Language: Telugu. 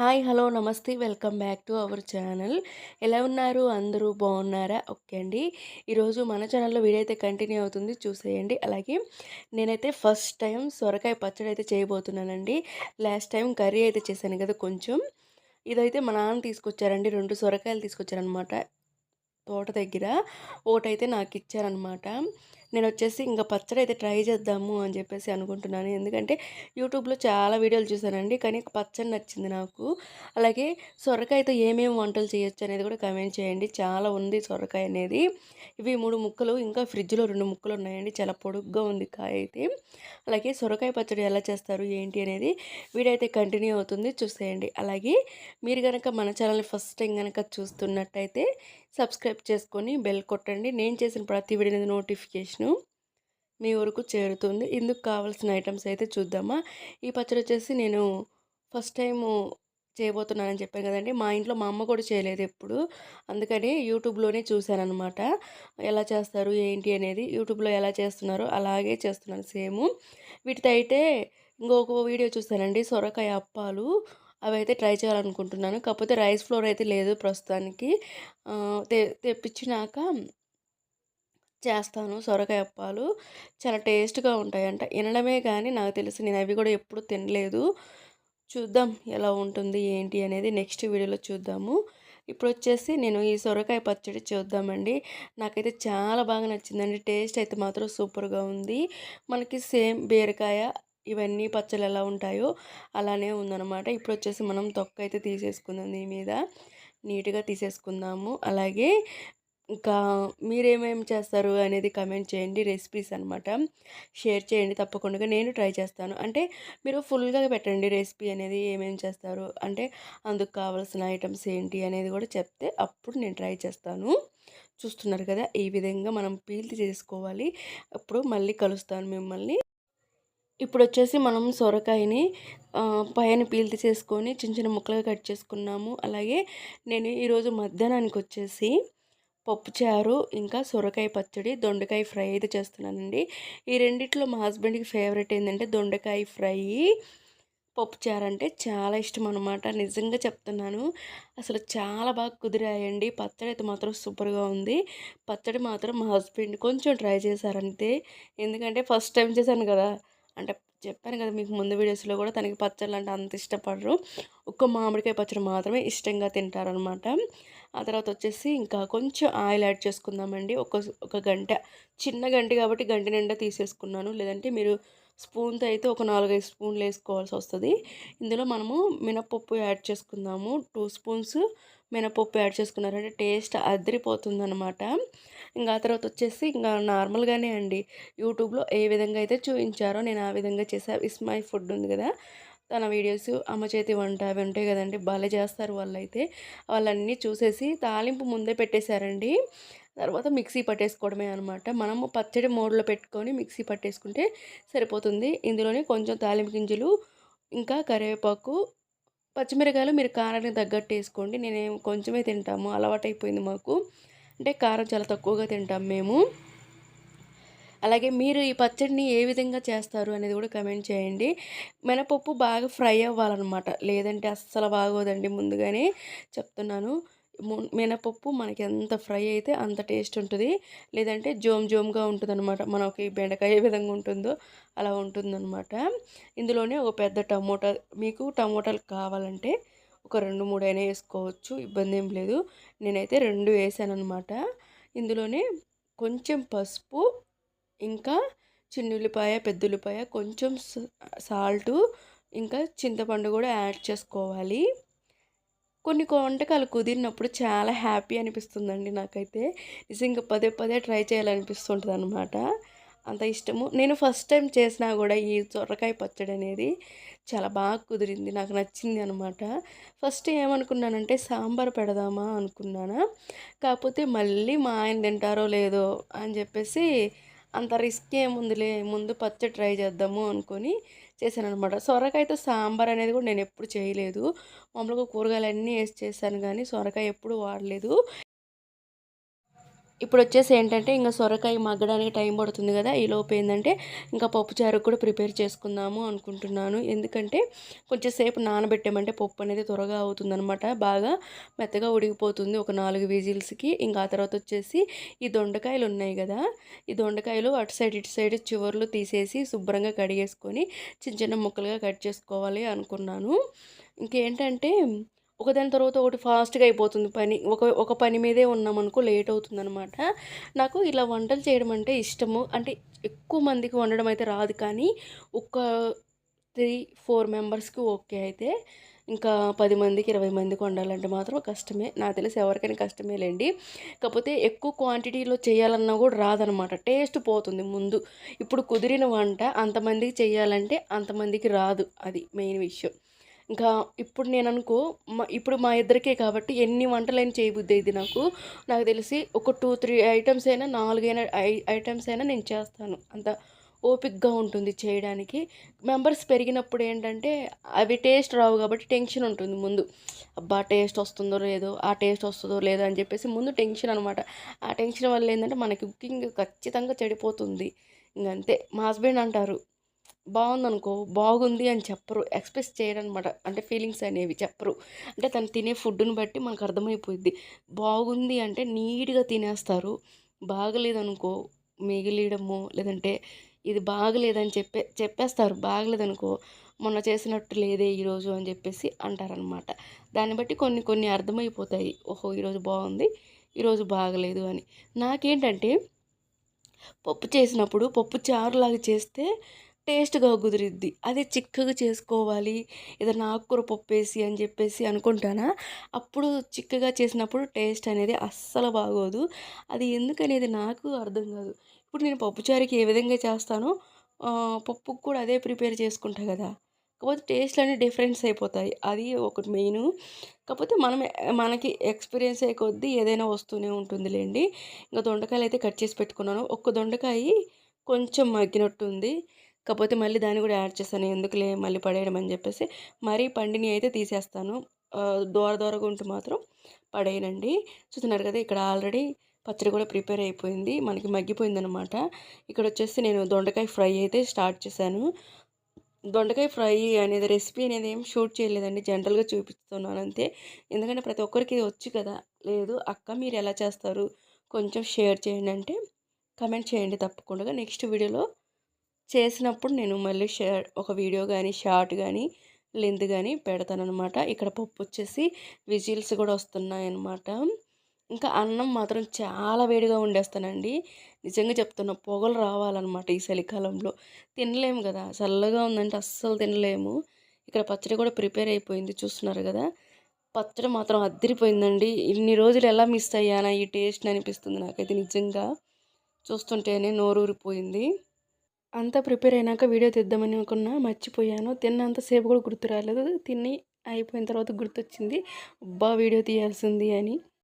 హాయ్ హలో నమస్తే. Welcome back to our channel. ఎలా ఉన్నారు? అందరూ బాగున్నారా? ఓకే అండి. ఈరోజు మన ఛానల్లో వీడియో అయితే కంటిన్యూ అవుతుంది. చూసేయండి. అలాగే నేనైతే ఫస్ట్ టైం సొరకాయ పచ్చడి అయితే చేయబోతున్నానండి. లాస్ట్ టైం కర్రీ అయితే చేశాను కదా కొంచెం. ఇదైతే మా నాన్న తీసుకొచ్చారండి. రెండు సొరకాయలు తీసుకొచ్చారనమాట తోట దగ్గర. ఒకటైతే నాకు ఇచ్చారనమాట నేను వచ్చేసి ఇంకా పచ్చడి అయితే ట్రై చేద్దాము అని చెప్పేసి అనుకుంటున్నాను. ఎందుకంటే యూట్యూబ్లో చాలా వీడియోలు చూసానండి కానీ పచ్చడి నచ్చింది నాకు. అలాగే సొరకాయతో ఏమేమి వంటలు చేయొచ్చు అనేది కూడా కమెంట్ చేయండి. చాలా ఉంది సొరకాయ అనేది. ఇవి మూడు ముక్కలు ఇంకా ఫ్రిడ్జ్లో రెండు ముక్కలు ఉన్నాయండి. చాలా పొడుగ్గా ఉంది కాయ అయితే. అలాగే సొరకాయ పచ్చడి ఎలా చేస్తారు ఏంటి అనేది వీడియో అయితే కంటిన్యూ అవుతుంది. చూసేయండి. అలాగే మీరు కనుక మన ఛానల్ని ఫస్ట్ టైం కనుక చూస్తున్నట్టయితే సబ్స్క్రైబ్ చేసుకొని బెల్ కొట్టండి. నేను చేసిన ప్రతి వీడియో నోటిఫికేషన్ మీ వరకు చేరుతుంది. ఇందుకు కావాల్సిన ఐటమ్స్ అయితే చూద్దామా. ఈ పచ్చడి వచ్చేసి నేను ఫస్ట్ టైము చేయబోతున్నానని చెప్పాను కదండి. మా ఇంట్లో మా అమ్మ కూడా చేయలేదు ఎప్పుడు. అందుకని యూట్యూబ్లోనే చూశానమాట ఎలా చేస్తారు ఏంటి అనేది యూట్యూబ్లో ఎలా చేస్తున్నారో అలాగే చేస్తున్నాను సేమ్. వీటితో అయితే ఇంకొక వీడియో చూస్తానండి సొరకాయ అప్పాలు. అవి అయితే ట్రై చేయాలనుకుంటున్నాను. కాకపోతే రైస్ ఫ్లోర్ అయితే లేదు ప్రస్తుతానికి. తె తెప్పించినాక చేస్తాను. సొరకాయ అప్పాలు చాలా టేస్ట్గా ఉంటాయంట. వినడమే కానీ నాకు తెలిసి నేను అవి కూడా ఎప్పుడు తినలేదు. చూద్దాం ఎలా ఉంటుంది ఏంటి అనేది నెక్స్ట్ వీడియోలో చూద్దాము. ఇప్పుడు వచ్చేసి నేను ఈ సొరకాయ పచ్చడి చూద్దామండి. నాకైతే చాలా బాగా నచ్చిందండి. టేస్ట్ అయితే మాత్రం సూపర్గా ఉంది. మనకి సేమ్ బీరకాయ ఇవన్నీ పచ్చళ్ళు ఎలా ఉంటాయో అలానే ఉందన్నమాట. ఇప్పుడు వచ్చేసి మనం తొక్క అయితే తీసేసుకుందాం దీని మీద. నీట్గా తీసేసుకుందాము. అలాగే ఇంకా మీరేమేమి చేస్తారు అనేది కమెంట్ చేయండి రెసిపీస్ అనమాట షేర్ చేయండి తప్పకుండా నేను ట్రై చేస్తాను. అంటే మీరు ఫుల్గా పెట్టండి రెసిపీ అనేది ఏమేమి చేస్తారు అంటే అందుకు కావాల్సిన ఐటమ్స్ ఏంటి అనేది కూడా చెప్తే అప్పుడు నేను ట్రై చేస్తాను. చూస్తున్నారు కదా ఈ విధంగా మనం పీల్ చేసుకోవాలి. అప్పుడు మళ్ళీ కలుస్తాను మిమ్మల్ని. ఇప్పుడు వచ్చేసి మనం సొరకాయని పైన పీల్తి చేసుకొని చిన్న చిన్న ముక్కలుగా కట్ చేసుకున్నాము. అలాగే నేను ఈరోజు మధ్యాహ్నానికి వచ్చేసి పప్పుచారు ఇంకా సొరకాయ పచ్చడి దొండకాయ ఫ్రై అయితే చేస్తున్నానండి. ఈ రెండిట్లో మా హస్బెండ్కి ఫేవరెట్ ఏంటంటే దొండకాయ ఫ్రై. పప్పుచారు అంటే చాలా ఇష్టం అనమాట నిజంగా చెప్తున్నాను. అసలు చాలా బాగా కుదిరాయండి. పచ్చడి అయితే మాత్రం సూపర్గా ఉంది. పచ్చడి మాత్రం మా హస్బెండ్ కొంచెం ట్రై చేశారంతే. ఎందుకంటే ఫస్ట్ టైం చేశాను కదా. అంటే చెప్పాను కదా మీకు ముందు వీడియోస్లో కూడా తనకి పచ్చళ్ళు అంటే అంత ఇష్టపడరు. ఒక్క మామిడికాయ పచ్చడి మాత్రమే ఇష్టంగా తింటారనమాట ఆ తర్వాత వచ్చేసి ఇంకా కొంచెం ఆయిల్ యాడ్ చేసుకుందామండి. ఒక ఒక గంట చిన్న గంట కాబట్టి గంట నిండా తీసేసుకున్నాను. లేదంటే మీరు స్పూన్తో అయితే ఒక నాలుగైదు స్పూన్లు వేసుకోవాల్సి వస్తుంది. ఇందులో మనము మినపప్పు యాడ్ చేసుకుందాము. టూ స్పూన్స్ మినపప్పు యాడ్ చేసుకున్నారంటే టేస్ట్ అదిరిపోతుందనమాట ఇంకా ఆ తర్వాత వచ్చేసి ఇంకా నార్మల్గానే అండి. యూట్యూబ్లో ఏ విధంగా అయితే చూపించారో నేను ఆ విధంగా చేసా. ఇస్మై ఫుడ్ ఉంది కదా. తన వీడియోస్ అమ్మ చేతి వంట అవి ఉంటాయి కదండి. భలే చేస్తారు వాళ్ళైతే. వాళ్ళన్నీ చూసేసి తాలింపు ముందే పెట్టేశారండి. తర్వాత మిక్సీ పట్టేసుకోవడమే అనమాట మనము పచ్చడి మోడ్లో పెట్టుకొని మిక్సీ పట్టేసుకుంటే సరిపోతుంది. ఇందులోనే కొంచెం తాలింపు గింజలు ఇంకా కరివేపాకు పచ్చిమిరకాయలు మీరు కారానికి తగ్గట్టు వేసుకోండి. నేనేం కొంచెమే తింటాము. అలవాటైపోయింది మాకు. అంటే కారం చాలా తక్కువగా తింటాం మేము. అలాగే మీరు ఈ పచ్చడిని ఏ విధంగా చేస్తారు అనేది కూడా కమెంట్ చేయండి. మినపప్పు బాగా ఫ్రై అవ్వాలన్నమాట. లేదంటే అస్సలు బాగోదండి ముందుగానే చెప్తున్నాను. మినపప్పు మనకి ఎంత ఫ్రై అయితే అంత టేస్ట్ ఉంటుంది. లేదంటే జోమ్ జోమ్గా ఉంటుంది అనమాట మనకి బెండకాయ ఏ విధంగా ఉంటుందో అలా ఉంటుందన్నమాట. ఇందులోనే ఒక పెద్ద టమోటా మీకు టమోటాలు కావాలంటే ఒక రెండు మూడు అయినా వేసుకోవచ్చు ఇబ్బంది ఏం లేదు. నేనైతే రెండు వేసాను అనమాట ఇందులోనే కొంచెం పసుపు ఇంకా చిన్నుల్లిపాయ పెద్దుల్లిపాయ కొంచెం సాల్టు ఇంకా చింతపండు కూడా యాడ్ చేసుకోవాలి. కొన్ని వంటకాలు కుదిరినప్పుడు చాలా హ్యాపీ అనిపిస్తుందండి నాకైతే. నిజంగా పదే పదే ట్రై చేయాలనిపిస్తుంటుంది అనమాట అంత ఇష్టము. నేను ఫస్ట్ టైం చేసినా కూడా ఈ సొరకాయ పచ్చడి అనేది చాలా బాగా కుదిరింది. నాకు నచ్చింది అనమాట ఫస్ట్ ఏమనుకున్నానంటే సాంబార్ పెడదామా అనుకున్నాను. కాకపోతే మళ్ళీ మా ఆయన తింటారో లేదో అని చెప్పేసి అంత రిస్క్ ఏముందిలే ముందు పచ్చడి ట్రై చేద్దాము అనుకొని చేశాను అనమాట సొరకాయతో సాంబార్ అనేది కూడా నేను ఎప్పుడు చేయలేదు. మామూలుగా కూరగాయలు అన్నీ వేసి చేశాను కానీ సొరకాయ ఎప్పుడు వాడలేదు. ఇప్పుడు వచ్చేసి ఏంటంటే ఇంకా సొరకాయ మగ్గడానికి టైం పడుతుంది కదా ఈ లోపు ఏంటంటే ఇంకా పప్పుచారు కూడా ప్రిపేర్ చేసుకుందాము అనుకుంటున్నాను. ఎందుకంటే కొంచెం సేపు నానబెట్టామంటే పప్పు అనేది త్వరగా అవుతుందనమాట బాగా మెత్తగా ఉడికిపోతుంది ఒక నాలుగు విజిల్స్కి. ఇంకా ఆ తర్వాత వచ్చేసి ఈ దొండకాయలు ఉన్నాయి కదా ఈ దొండకాయలు అటు సైడ్ ఇటు సైడ్ చివర్లు తీసేసి శుభ్రంగా కడిగేసుకొని చిన్న చిన్న ముక్కలుగా కట్ చేసుకోవాలి అనుకున్నాను. ఇంకేంటంటే ఒకదాని తర్వాత ఒకటి ఫాస్ట్గా అయిపోతుంది పని. ఒక ఒక పని మీదే ఉన్నామనుకో లేట్ అవుతుంది అనమాట నాకు ఇలా వంటలు చేయడం అంటే ఇష్టము. అంటే ఎక్కువ మందికి వండడం అయితే రాదు కానీ ఒక త్రీ ఫోర్ మెంబర్స్కి ఓకే అయితే ఇంకా పది మందికి ఇరవై మందికి వండాలంటే మాత్రం కష్టమే. నాకు తెలిసి ఎవరికైనా కష్టమే లేండి కాకపోతే ఎక్కువ క్వాంటిటీలో చేయాలన్నా కూడా రాదనమాట టేస్ట్ పోతుంది ముందు. ఇప్పుడు కుదిరిన వంట అంతమందికి చేయాలంటే అంతమందికి రాదు. అది మెయిన్ విషయం. ఇంకా ఇప్పుడు నేను అనుకో మా ఇప్పుడు మా ఇద్దరికే కాబట్టి ఎన్ని వంటలైనా చేయబుద్ది ఇది నాకు. నాకు తెలిసి ఒక టూ త్రీ ఐటమ్స్ అయినా నాలుగైనా ఐ ఐటమ్స్ అయినా నేను చేస్తాను. అంత ఓపిక్గా ఉంటుంది చేయడానికి. మెంబర్స్ పెరిగినప్పుడు ఏంటంటే అవి టేస్ట్ రావు కాబట్టి టెన్షన్ ఉంటుంది ముందు. అబ్బా టేస్ట్ వస్తుందో లేదో ఆ టేస్ట్ వస్తుందో లేదో అని చెప్పేసి ముందు టెన్షన్ అనమాట. ఆ టెన్షన్ వల్ల ఏంటంటే మనకి కుకింగ్ ఖచ్చితంగా చెడిపోతుంది. ఇంకంతే. మా హస్బెండ్ అంటారు బాగుందనుకో బాగుంది అని చెప్పరు. ఎక్స్ప్రెస్ చేయరనమాట. అంటే ఫీలింగ్స్ అనేవి చెప్పరు. అంటే తను తినే ఫుడ్ని బట్టి మనకు అర్థమైపోయింది బాగుంది అంటే నీట్గా తినేస్తారు. బాగలేదనుకో మిగిలియడము లేదంటే ఇది బాగలేదని చెప్పే చెప్పేస్తారు. బాగలేదనుకో మొన్న చేసినట్టు లేదే ఈరోజు అని చెప్పేసి అంటారనమాట. దాన్ని బట్టి కొన్ని కొన్ని అర్థమైపోతాయి. ఓహో ఈరోజు బాగుంది ఈరోజు బాగలేదు అని. నాకేంటంటే పప్పు చేసినప్పుడు పప్పు చారులాగా చేస్తే టేస్ట్గా కుదిరిద్ది. అదే చిక్కగా చేసుకోవాలి ఏదైనా ఆకుకూర పప్పు వేసి అని చెప్పేసి అనుకుంటానా? అప్పుడు చిక్కగా చేసినప్పుడు టేస్ట్ అనేది అస్సలు బాగోదు. అది ఎందుకనేది నాకు అర్థం కాదు. ఇప్పుడు నేను పప్పుచారుకి ఏ విధంగా చేస్తానో పప్పుకు కూడా అదే ప్రిపేర్ చేసుకుంటా కదా. కాకపోతే టేస్ట్లు అన్నీ డిఫరెన్స్ అయిపోతాయి. అది ఒకటి మెయిన్. కాకపోతే మనం మనకి ఎక్స్పీరియన్స్ అయ్యే కొద్దీ ఏదైనా వస్తూనే ఉంటుందిలేండి. ఇంకా దొండకాయలు అయితే కట్ చేసి పెట్టుకున్నాను. ఒక్క దొండకాయ కొంచెం మగ్గినట్టుంది. కాకపోతే మళ్ళీ దాన్ని కూడా యాడ్ చేస్తాను. ఎందుకులే మళ్ళీ పడేయడం అని చెప్పేసి మరీ పండిని అయితే తీసేస్తాను. దూర దూరగా ఉంటే మాత్రం పడేయనండి. చూస్తున్నారు కదా ఇక్కడ ఆల్రెడీ పచ్చడి కూడా ప్రిపేర్ అయిపోయింది. మనకి మగ్గిపోయిందనమాట ఇక్కడ వచ్చేసి నేను దొండకాయ ఫ్రై అయితే స్టార్ట్ చేశాను. దొండకాయ ఫ్రై అనేది రెసిపీ అనేది ఏం షూట్ చేయలేదండి. జనరల్గా చూపిస్తున్నాను అంతే. ఎందుకంటే ప్రతి ఒక్కరికి వచ్చు కదా. లేదు అక్క మీరు ఎలా చేస్తారు కొంచెం షేర్ చేయండి అంటే కమెంట్ చేయండి తప్పకుండా. నెక్స్ట్ వీడియోలో చేసినప్పుడు నేను మళ్ళీ షేర్ ఒక వీడియో కానీ షార్ట్ కానీ లెంత్ కానీ పెడతానమాట ఇక్కడ పప్పు వచ్చేసి విజిల్స్ కూడా వస్తున్నాయన్నమాట. ఇంకా అన్నం మాత్రం చాలా వేడిగా వండేస్తానండి. నిజంగా చెప్తున్నా పొగలు రావాలన్నమాట ఈ చలికాలంలో. తినలేము కదా చల్లగా ఉందంటే అస్సలు తినలేము. ఇక్కడ పచ్చడి కూడా ప్రిపేర్ అయిపోయింది చూస్తున్నారు కదా. పచ్చడి మాత్రం అద్దరిపోయిందండి. ఇన్ని రోజులు ఎలా మిస్ అయ్యానా ఈ టేస్ట్ అనిపిస్తుంది నాకైతే నిజంగా. చూస్తుంటేనే నోరూరిపోయింది. అంతా ప్రిపేర్ అయినాక వీడియో తీద్దామని అనుకున్నా మర్చిపోయాను. తిన్నంతసేపు కూడా గుర్తు రాలేదు. తిని అయిపోయిన తర్వాత గుర్తొచ్చింది. అబ్బా వీడియో తీయాల్సింది అని.